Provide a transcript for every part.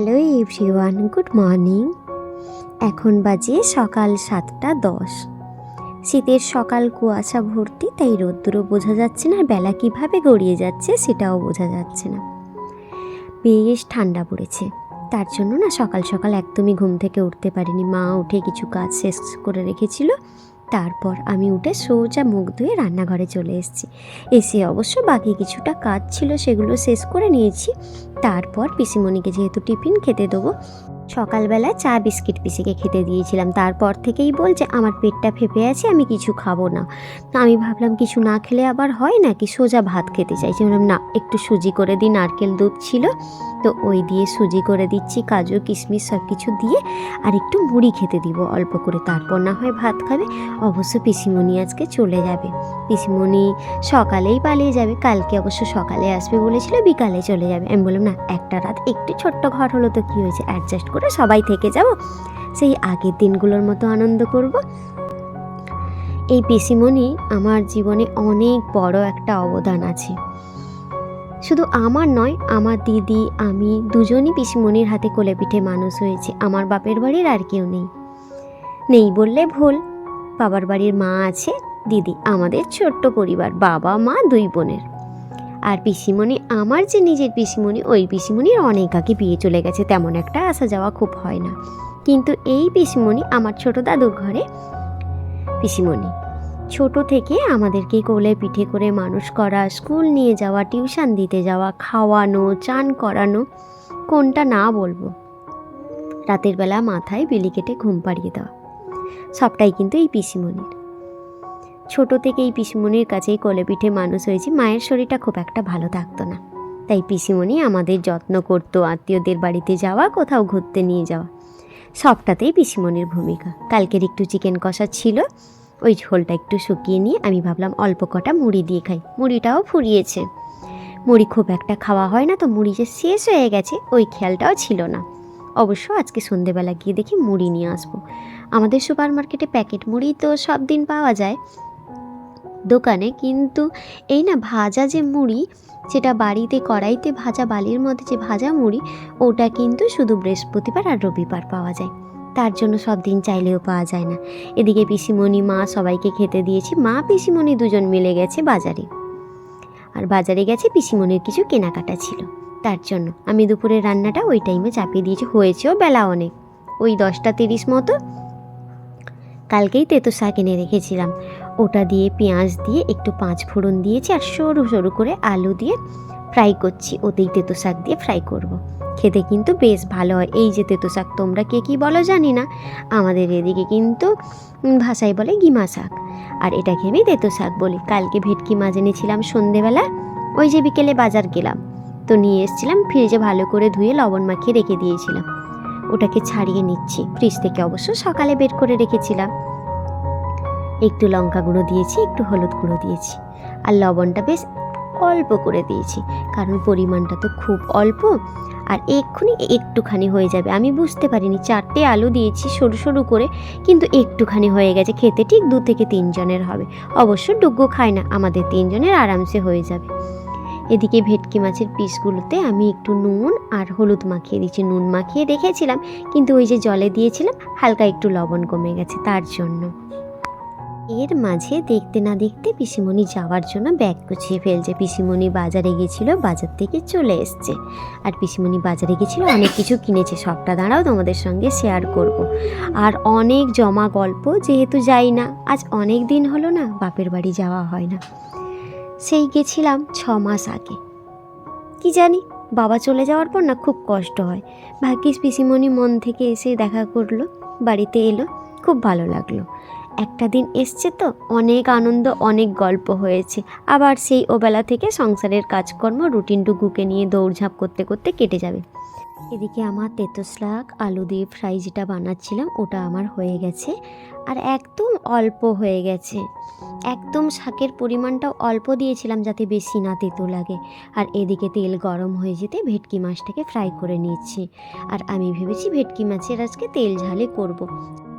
Hello everyone, good morning. এখন বাজে সকাল সাতটা দশ। শীতের সকাল কুয়াশা ভর্তি, তাই রোদ্দুরও বোঝা যাচ্ছে না, আর বেলা কীভাবে গড়িয়ে যাচ্ছে সেটাও বোঝা যাচ্ছে না। বেশ ঠান্ডা পড়েছে। তার জন্য না সকাল সকাল একদমই ঘুম থেকে উঠতে পারিনি। মা উঠে কিছু কাজ শেষ করে রেখেছিল। তারপর আমি উঠে সোজা মুখ ধুয়ে রান্নাঘরে চলে এসেছি। এসে অবশ্য বাকি কিছুটা কাজ ছিল সেগুলো শেষ করে নিয়েছি। তারপর পিসিমণিকে যেহেতু টিফিন খেতে দেবো সকালবেলা চা, বিস্কিট পিসিকে খেতে দিয়েছিলাম। তারপর থেকেই বলছে আমার পেটটা ফেপে আছে, আমি কিছু খাব না। আমি ভাবলাম, কিছু না খেলে আবার হয় নাকি? সোজা ভাত খেতে চাইছি বললাম, না, একটু সুজি করে দিই, নারকেল দুধ ছিল। তো ওই দিয়ে সুজি করে দিচ্ছি, কাজু, কিশমিশ সব কিছু দিয়ে, আর একটু মুড়ি খেতে দিব অল্প করে। তারপর না হয় ভাত খাবে। অবশ্য পিসিমণি আজকে চলে যাবে। পিসিমণি সকালেই পালিয়ে যাবে। কালকে অবশ্য সকালে আসবে বলেছিল, বিকালে চলে যাবে। আমি বললাম, না, একটা রাত, একটু ছোট্ট ঘর হলো তো কী হয়েছে? অ্যাডজাস্ট করে সবাই থেকে যাব। সেই আগের দিনগুলোর মতো আনন্দ করব। এই পিসিমণি আমার জীবনে অনেক বড় একটা অবদান আছে। শুধু আমার নয়, আমার দিদি, আমি দুজনই পিসিমণির হাতে কোলে পিঠে মানুষ হয়েছে। আমার বাপের বাড়ির আর কেউ নেই। নেই বললে ভুল। বাবার বাড়ির মা আছে, দিদি আমাদের ছোট্ট পরিবার, বাবা, মা দুই বোনের। আর পিসিমণি, আমার যে নিজের পিসিমণি, ওই পিসিমণির অনেক আগে বিয়ে চলে গেছে, তেমন একটা আসা যাওয়া খুব হয় না। কিন্তু এই পিসিমণি আমার ছোট দাদুর ঘরে, পিসিমণি, ছোট থেকে আমাদেরকে কোলে পিঠে করে মানুষ করা, স্কুল নিয়ে যাওয়া, টিউশন দিতে যাওয়া, খাওয়ানো, চান করানো, কোনটা না বলব। রাতের বেলা মাথায় বিলি কেটে ঘুম পাড়িয়ে দেওয়া। সবটাই কিন্তু এই পিসিমণির। ছোট থেকে এই পিসিমণির কাছেই কোলে পিঠে মানুষ হয়েছি, মায়ের শরীরটা খুব একটা ভালো থাকতো না। তাই পিসিমণি আমাদের যত্ন করতো, আত্মীয়দের বাড়িতে যাওয়া, কোথাও ঘুরতে নিয়ে যাওয়া। সবটাতেই পিসিমণির ভূমিকা। কালকের একটু চিকেন কষা ছিল, ওই ঝোলটা একটু শুকিয়ে নিয়ে আমি ভাবলাম অল্প কটা মুড়ি দিয়ে খাই। মুড়িটাও ফুরিয়েছে। মুড়ি খুব একটা খাওয়া হয় না তো মুড়ি যে শেষ হয়ে গেছে, ওই খেয়ালটাও ছিল না। অবশ্য আজকে সন্ধেবেলা গিয়ে দেখি মুড়ি নিয়ে আসব। আমাদের সুপার মার্কেটে প্যাকেট মুড়ি তো সব দিন পাওয়া যায়। দোকানে, কিন্তু এই না ভাজা যে মুড়ি, সেটা বাড়িতে কড়াইতে ভাজা বালির মধ্যে যে ভাজা মুড়ি, ওটা কিন্তু শুধু বৃহস্পতিবার আর রবিবার পাওয়া যায়। তার জন্য সব দিন চাইলেও পাওয়া যায় না। এদিকে পিসিমণি, মা সবাইকে খেতে দিয়েছি। মা, পিসিমণি দুজন মিলে গেছে বাজারে। আর বাজারে গেছে পিসিমণির কিছু কেনাকাটা ছিল। তার জন্য আমি দুপুরের রান্নাটা ওই টাইমে চাপিয়ে দিয়েছি। হয়েছেও বেলা অনেক। ওই দশটা তিরিশ মতো। কালকেই তেতো শাক এনে রেখেছিলাম। ওটা দিয়ে পেঁয়াজ দিয়ে একটু পাঁচ ফোড়ন দিয়েছি আর সরু সরু করে আলু দিয়ে ফ্রাই করছি। ওতেই তেতো শাক দিয়ে ফ্রাই করব। খেতে কিন্তু বেশ ভালো হয়। এই যে তেতো শাক, তোমরা কে কী বলো জানি না। আমাদের এদিকে কিন্তু ভাষায় বলে গিমা শাক। আর এটাকে আমি তেতো শাক বলি। কালকে ভেটকি মাছ এনেছিলাম সন্ধেবেলা। ওই যে বিকেলে বাজার গেলাম। তো নিয়ে এসেছিলাম, ফ্রিজে ভালো করে ধুয়ে লবণ মাখিয়ে রেখে দিয়েছিলাম। ওটাকে ছাড়িয়ে নিচ্ছি। ফ্রিজ থেকে অবশ্য সকালে বের করে রেখেছিলাম। একটু লঙ্কা গুঁড়ো দিয়েছি, একটু হলুদ গুঁড়ো দিয়েছি। আর লবণটা বেশ অল্প করে দিয়েছি, কারণ পরিমাণটা তো খুব অল্প। আর এক্ষুনি একটুখানি হয়ে যাবে। আমি বুঝতে পারিনি, চারটে আলু দিয়েছি সরু সরু করে, কিন্তু একটুখানি হয়ে গেছে। খেতে ঠিক দু থেকে তিনজনের হবে। অবশ্য ডুগ্গু খায় না, আমাদের তিনজনের আরামসে হয়ে যাবে। এদিকে ভেটকি মাছের পিসগুলোতে আমি একটু নুন আর হলুদ মাখিয়ে দিচ্ছি নুন মাখিয়ে রেখেছিলাম, কিন্তু ওই যে জলে দিয়েছিলাম, হালকা একটু লবণ কমে গেছে তার জন্য। এর মাঝে দেখতে না দেখতে পিসিমণি যাওয়ার জন্য ব্যাগ গুছিয়ে ফেলছে। পিসিমণি বাজারে গেছিল, বাজার থেকে চলে এসছে। আর পিসিমণি বাজারে গেছিল, অনেক কিছু কিনেছে। সবটা দাঁড়াও, তোমাদের সঙ্গে শেয়ার করব। আর অনেক জমা গল্প, যেহেতু যাই না, আজ অনেক দিন হলো না, বাপের বাড়ি যাওয়া হয় না। সেই গেছিলাম ছ মাস আগে। কি জানি, বাবা চলে যাওয়ার পর না খুব কষ্ট হয়। ভাগ্যিস পিসিমণি মন থেকে এসে দেখা করল, বাড়িতে এলো, খুব ভালো লাগল। একটা দিন এসছে তো, অনেক আনন্দ, অনেক গল্প হয়েছে। আবার সেই ওবেলা থেকে সংসারের কাজকর্ম রুটিন টুকুকে নিয়ে দৌড়ঝাঁপ করতে করতে কেটে যাবে। এদিকে আমার তেতো শাক আলু দিয়ে ফ্রাই যেটা বানাচ্ছিলাম, ওটা আমার হয়ে গেছে। আর একদম অল্প হয়ে গেছে। একদম শাকের পরিমাণটাও অল্প দিয়েছিলাম যাতে বেশি না তেতো লাগে। আর এদিকে তেল গরম হয়ে যেতে ভেটকি মাছটাকে ফ্রাই করে নিচ্ছি। আর আমি ভেবেছি ভেটকি মাছের আজকে তেল ঝালে করব।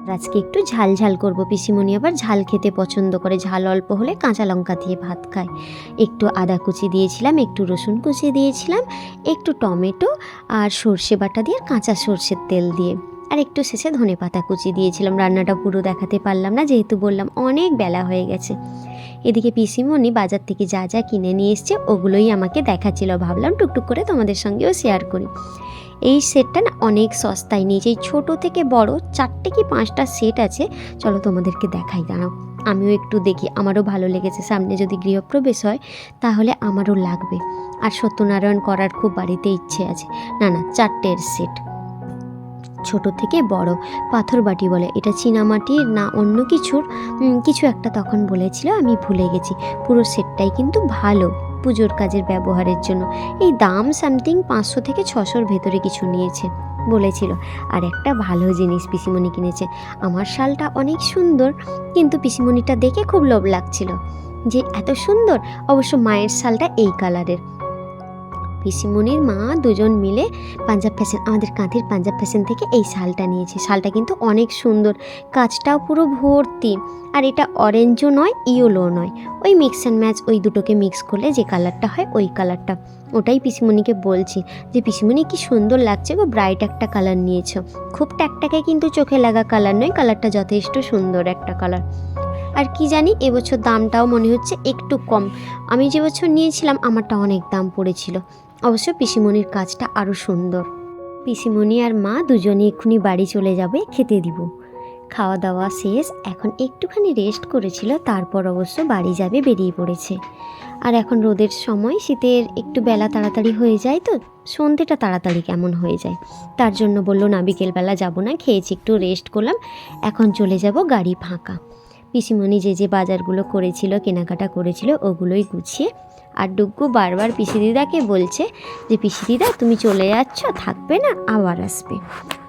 আর আজকে একটু ঝাল ঝাল করব। পিসিমণি আবার ঝাল খেতে পছন্দ করে। ঝাল অল্প হলে কাঁচা লঙ্কা দিয়ে ভাত খায়। একটু আদা কুচি দিয়েছিলাম, একটু রসুন কুচি দিয়েছিলাম, একটু টমেটো আর সর্ষে বাটা দিয়ে কাঁচা সর্ষের তেল দিয়ে। আর একটু শেষে ধনে পাতা কুচি দিয়েছিলাম। রান্নাটা পুরো দেখাতে পারলাম না, যেহেতু বললাম অনেক বেলা হয়ে গেছে। এদিকে পিসিমণি বাজার থেকে যা যা কিনে নিয়ে এসছে, ওগুলোই আমাকে দেখাচ্ছিল। ভাবলাম টুকটুক করে তোমাদের সঙ্গেও শেয়ার করি। এই সেটটা না অনেক সস্তায় নিয়েছে। ছোটো থেকে বড় চারটে কি পাঁচটা সেট আছে? চলো তোমাদেরকে দেখাই, দাঁড়াও। আমিও একটু দেখি, আমারও ভালো লেগেছে। সামনে যদি গৃহপ্রবেশ হয়, তাহলে আমারও লাগবে। আর সত্যনারায়ণ করার খুব বাড়িতে ইচ্ছে আছে। না না, চারটের সেট। ছোট থেকে বড়, পাথর বাটি বলে। এটা চীনামাটির না অন্য কিছুর? কিছু একটা তখন বলেছিল, আমি ভুলে গেছি। পুরো সেটটাই কিন্তু ভালো। পুজোর কাজের ব্যবহারের জন্য। এই দাম সামথিং পাঁচশো থেকে ছশোর ভেতরে কিছু নিয়েছে, বলেছিল। আর একটা ভালো জিনিস পিসিমণি কিনেছে। আমার শালটা অনেক সুন্দর, কিন্তু পিসিমণিটা দেখে খুব লোভ লাগছিল। যে এত সুন্দর, অবশ্য মায়ের শালটা এই কালারের। পিসিমণির মা দুজন মিলে পাঞ্জাব ফ্যাশন আমাদের কাঁথির পাঞ্জাব ফ্যাশন থেকে এই শালটা নিয়েছে। শালটা কিন্তু অনেক সুন্দর। কাজটাও পুরো ভর্তি। আর এটা অরেঞ্জও নয় ইয়েলো নয়। ওই মিক্স অ্যান্ড ম্যাচ ওই দুটোকে মিক্স করলে যে কালারটা হয় ওই কালারটা ওটাই পিসিমণিকে বলছি যে, পিসিমণি, কি সুন্দর লাগছে গো ব্রাইট একটা কালার নিয়েছো। খুব ট্যাকটাকে কিন্তু চোখে লাগা কালার নয় কালারটা যথেষ্ট সুন্দর একটা কালার আর কি জানি, এবছর দামটাও মনে হচ্ছে একটু কম। আমি যে বছর নিয়েছিলাম, আমারটা অনেক দাম পড়েছিল। অবশ্য পিসিমণির কাজটা আরও সুন্দর। পিসিমণি আর মা দুজনে এক্ষুনি বাড়ি চলে যাবে, খেতে দিব। খাওয়া দাওয়া শেষ, এখন একটুখানি রেস্ট করেছিল, তারপর অবশ্য বাড়ি যাবে, বেরিয়ে পড়েছে। আর এখন রোদের সময়, শীতের একটু বেলা তাড়াতাড়ি হয়ে যায় তো, সন্ধেটা তাড়াতাড়ি কেমন হয়ে যায়। তার জন্য বলল, না, বিকেলবেলা যাব না, খেয়েছি, একটু রেস্ট করলাম, এখন চলে যাব গাড়ি ফাঁকা। পিসিমণি যে যে বাজারগুলো করেছিল, কেনাকাটা করেছিল, ওগুলোই গুছিয়ে আর ডুগ্গু বারবার পিসি দিদাকে বলছে যে পিসি দিদা তুমি চলে যাচ্ছ, থাকবে না, আবার আসবে।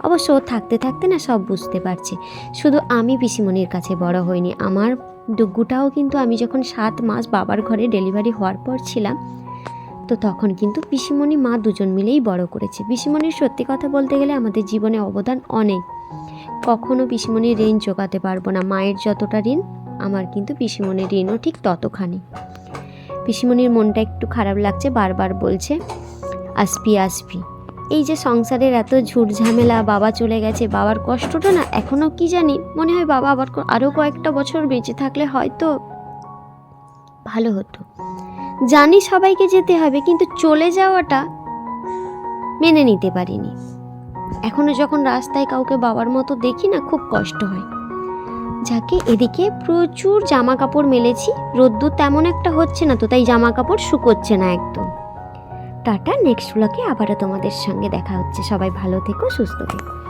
অবশ্য থাকতে থাকতে না সব বুঝতে পারছে। শুধু আমি পিসিমণির কাছে বড় হইনি, আমার ডুগ্গুটাও কিন্তু আমি যখন সাত মাস বাবার ঘরে ডেলিভারি হওয়ার পর ছিলাম, তো তখন কিন্তু পিসিমণি মা দুজন মিলেই বড় করেছে। পিসিমণির সত্যি কথা বলতে গেলে আমাদের জীবনে অবদান অনেক। কখনো পিসিমণির ঋণ চোকাতে পারব না, মায়ের যতটা ঋণ, আমার কিন্তু পিসিমণির ঋণও ঠিক ততখানি। পিসিমণির মনটা একটু খারাপ লাগছে, বারবার বলছে, আসবি আসবি। এই যে সংসারের এত ঝুট ঝামেলা, বাবা চলে গেছে, বাবার কষ্টটা না এখনও কি জানি, মনে হয় বাবা আবার আরও কয়েকটা বছর বেঁচে থাকলে হয়তো ভালো হতো। জানি সবাইকে যেতে হবে, কিন্তু চলে যাওয়াটা মেনে নিতে পারিনি। এখনও যখন রাস্তায় কাউকে বাবার মতো দেখি না, খুব কষ্ট হয়। যাকে এদিকে প্রচুর জামা কাপড় মেলেছি, রোদ্দুর তেমন একটা হচ্ছে না তো, তাই জামা কাপড় শুকোচ্ছে না একদম। টাটা নেক্সট ব্লকে আবারও তোমাদের সঙ্গে দেখা হচ্ছে। সবাই ভালো থেকো, সুস্থ থেকো।